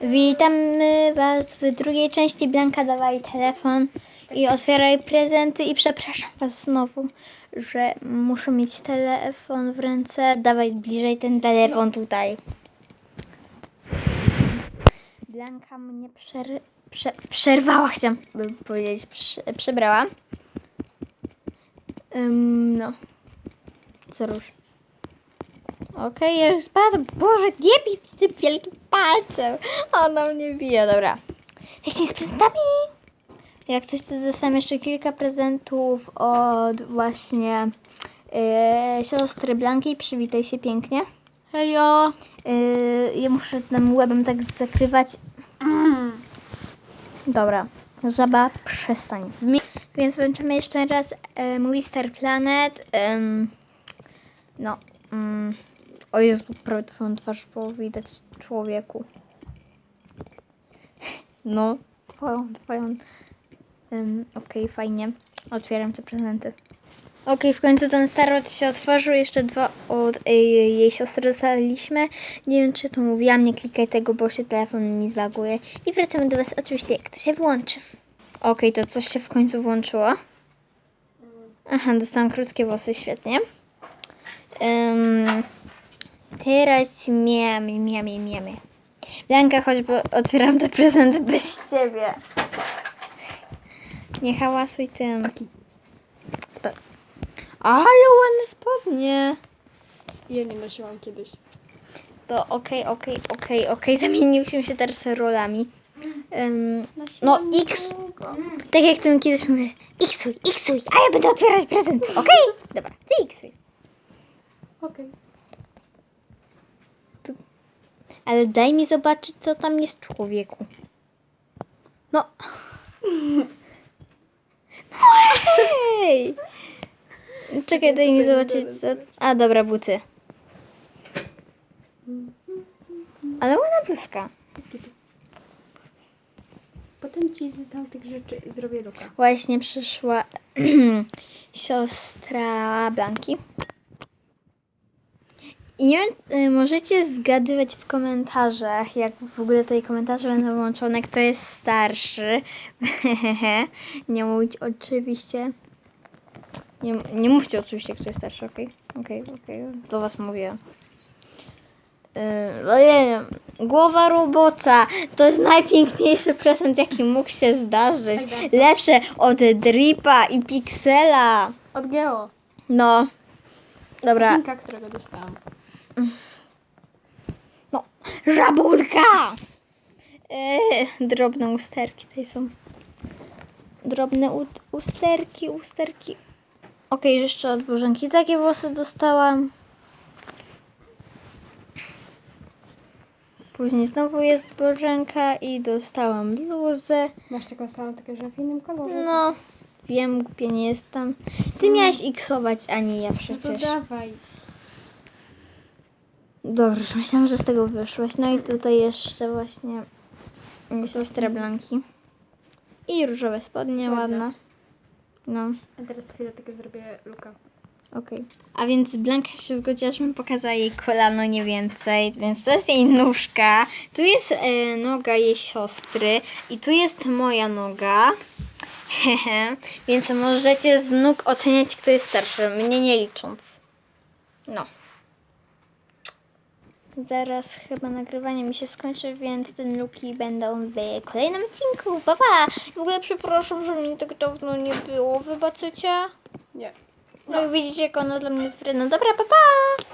Witamy Was w drugiej części. Blanka, dawaj telefon i otwieraj prezenty. I przepraszam Was znowu, że muszę mieć telefon w ręce. Dawaj bliżej ten telefon tutaj. Blanka mnie przer... Prze... przerwała, chciałam powiedzieć. Prze... Przebrała. Ym, no. Co rusz? Okej, ja już spadam. Boże, nie bij tym wielkim palcem. Ona mnie bije, dobra. Lecimy z prezentami. Jak coś, to dostałem jeszcze kilka prezentów od właśnie yy, siostry Blanki. Przywitaj się pięknie. Hejo! Yy, ja muszę tym łebem tak zakrywać. Dobra. Żaba, przestań. Więc włączymy jeszcze raz e, mój Star Planet. No. Mm, o Jezu, prawie twoją twarz było widać człowieku. No, twoją, twoją. Um, Okej, fajnie. Otwieram te prezenty. Okej, w końcu ten starot się otworzył. Jeszcze dwa od ej, jej siostry dostaliśmy. Nie wiem, czy to mówiłam, nie klikaj tego, bo się telefon mi zlaguje. I wracamy do Was oczywiście, jak to się włączy. Okej, to coś się w końcu włączyło. Aha, dostałam krótkie włosy, świetnie. Ym, teraz miamy, miamy, miamy. Blanka, chodź, bo otwieram te prezenty bez ciebie. Nie hałasuj tym. Spa- Ale ładne spodnie. Ja nie nosiłam kiedyś. To okej, okej, okej, okej. Zamieniłyśmy się teraz rolami. Ym, no X. Tak jak ty mi kiedyś mówisz. Xuj, Xuj, a ja będę otwierać prezenty, okej? Dobra, ty Xuj. Okej. Ale daj mi zobaczyć, co tam jest człowieku. No. No hej! Czekaj, daj mi zobaczyć, co... A, dobra, buty. Ale ładna bluzka. Potem ci z tamtych rzeczy zrobię luka. Właśnie przyszła siostra Blanki. I nie wiem, y, możecie zgadywać w komentarzach, jak w ogóle tutaj komentarze będą włączone, kto jest starszy. nie mówić oczywiście. Nie, nie mówcie oczywiście, kto jest starszy, okej? Okej, okej, do was mówię. Yy, no nie wiem, głowa robota to jest najpiękniejszy prezent, jaki mógł się zdarzyć. Lepsze od Dripa i Pixela. Od Geo. No, dobra. Odcinka, którego dostałam. No, żabulka! Yy, drobne usterki tutaj są. Drobne usterki, usterki. Okej, jeszcze od Bożenki takie włosy dostałam. Później znowu jest Bożenka i dostałam bluzę. Masz taką samą, tylko że w innym kolorze. No, wiem, głupie nie jestem. Ty miałaś iksować, a nie ja No to przecież. dawaj. Dobrze, już myślałam, że z tego wyszłaś. No i tutaj jeszcze właśnie siostra Blanki. I różowe spodnie, Ładne. ładne. No, A teraz chwilę tylko zrobię luka. okej. A więc Blanka się zgodziła, żebym pokazała jej kolano nie więcej, więc to jest jej nóżka. Tu jest e, noga jej siostry i tu jest moja noga. Hehe. więc możecie z nóg oceniać, kto jest starszy, mnie nie licząc. No. Zaraz chyba nagrywanie mi się skończy, więc ten luki będą w kolejnym odcinku. Pa, pa! W ogóle przepraszam, że mnie tak dawno nie było. Wybaczycie? Nie. No i widzicie, jak ona dla mnie jest wredna. Dobra, pa, pa!